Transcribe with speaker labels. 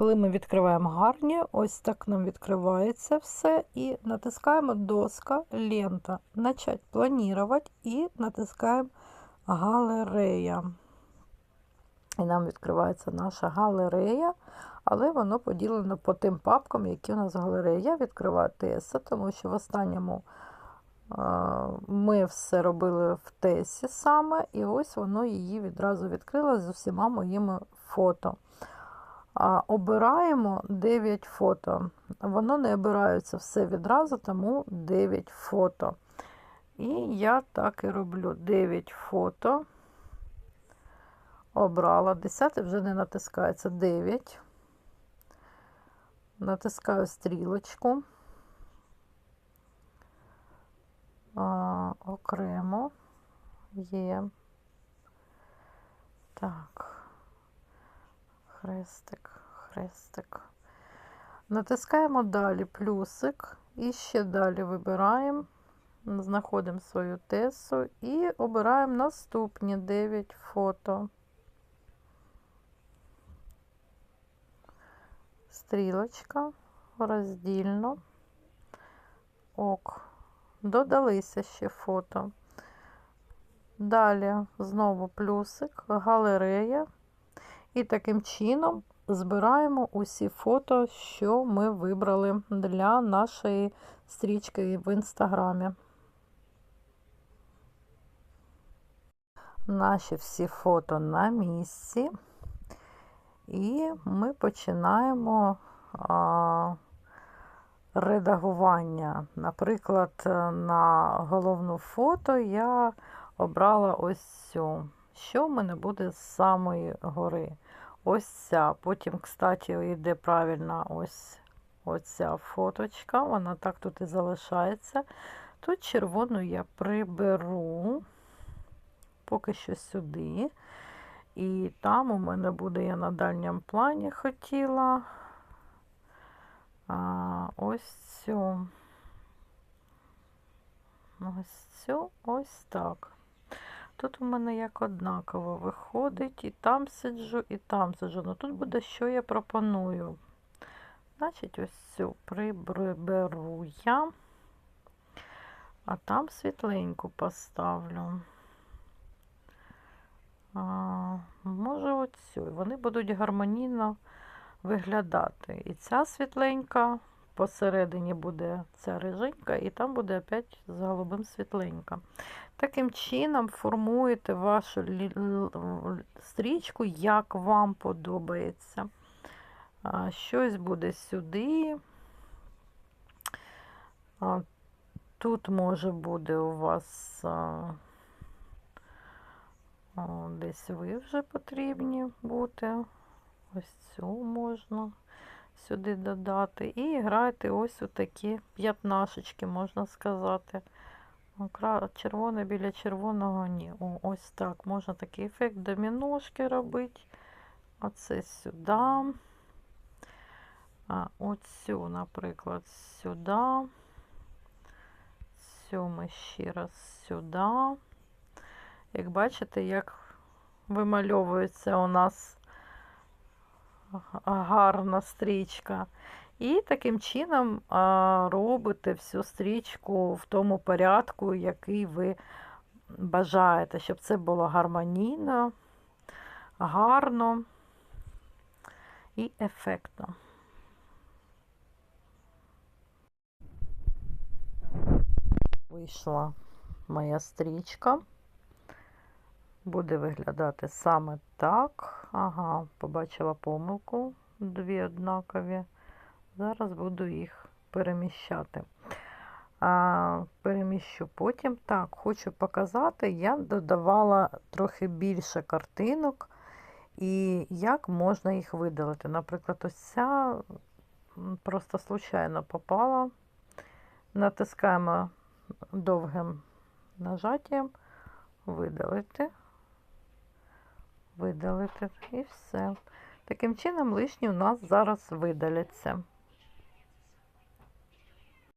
Speaker 1: Коли ми відкриваємо гарні, ось так нам відкривається все. І натискаємо доска, лента, начать планувати і натискаємо галерея. І нам відкривається наша галерея, але воно поділено по тим папкам, які у нас галерея. Я відкриваю Теса, тому що в останньому ми все робили в Тесі саме, і ось воно її відразу відкрило з усіма моїми фото. Обираємо 9 фото. Воно не обирається все відразу, тому 9 фото. І я так і роблю 9 фото. Обрала. 10 вже не натискається 9. Натискаю стрілочку. А, окремо є. Так. Хрестик, хрестик. Натискаємо далі плюсик і ще далі вибираємо, знаходимо свою тесу і обираємо наступні 9 фото. Стрілочка, роздільно, ок. Додалися ще фото. Далі знову плюсик, галерея. І таким чином збираємо усі фото, що ми вибрали для нашої стрічки в інстаграмі. Наші всі фото на місці. І ми починаємо а, редагування. Наприклад, на головну фото я обрала ось цю. Що в мене буде з самої гори? Ось ця. Потім, кстати, йде правильно ось оця фоточка. Вона так тут і залишається. Тут червону я приберу поки що сюди. І там у мене буде я на дальньому плані хотіла а, ось цю. Ось цю, ось так. Тут у мене як однаково виходить, і там сиджу, і там сиджу. Ну тут буде, що я пропоную. Значить, ось цю приберу я, а там світленьку поставлю. А, може, оцю. Вони будуть гармонійно виглядати. І ця світленька, посередині буде ця риженька, і там буде опять з голубим світленька. Таким чином формуєте вашу стрічку, як вам подобається. Щось буде сюди. Тут може буде у вас десь ви вже потрібні бути. Ось цю можна сюди додати. І грайте ось у такі п'ятнашечки, можна сказати. Червоне біля червоного ні. О, ось так. Можна такий ефект доміношки робити. Оце сюди. А, Оцю, наприклад, сюди. Цю ми ще раз сюди. Як бачите, як вимальовується у нас гарна стрічка. І таким чином робите всю стрічку в тому порядку, який ви бажаєте, щоб це було гармонійно, гарно і ефектно. Вийшла моя стрічка. Буде виглядати саме так. Ага, побачила помилку, дві однакові. Зараз буду їх переміщати. А, Переміщу потім. Так, хочу показати, я додавала трохи більше картинок і як можна їх видалити. Наприклад, ось ця просто случайно попала. Натискаємо довгим нажаттям, видалити, видалити і все. Таким чином, лишні у нас зараз видаляться.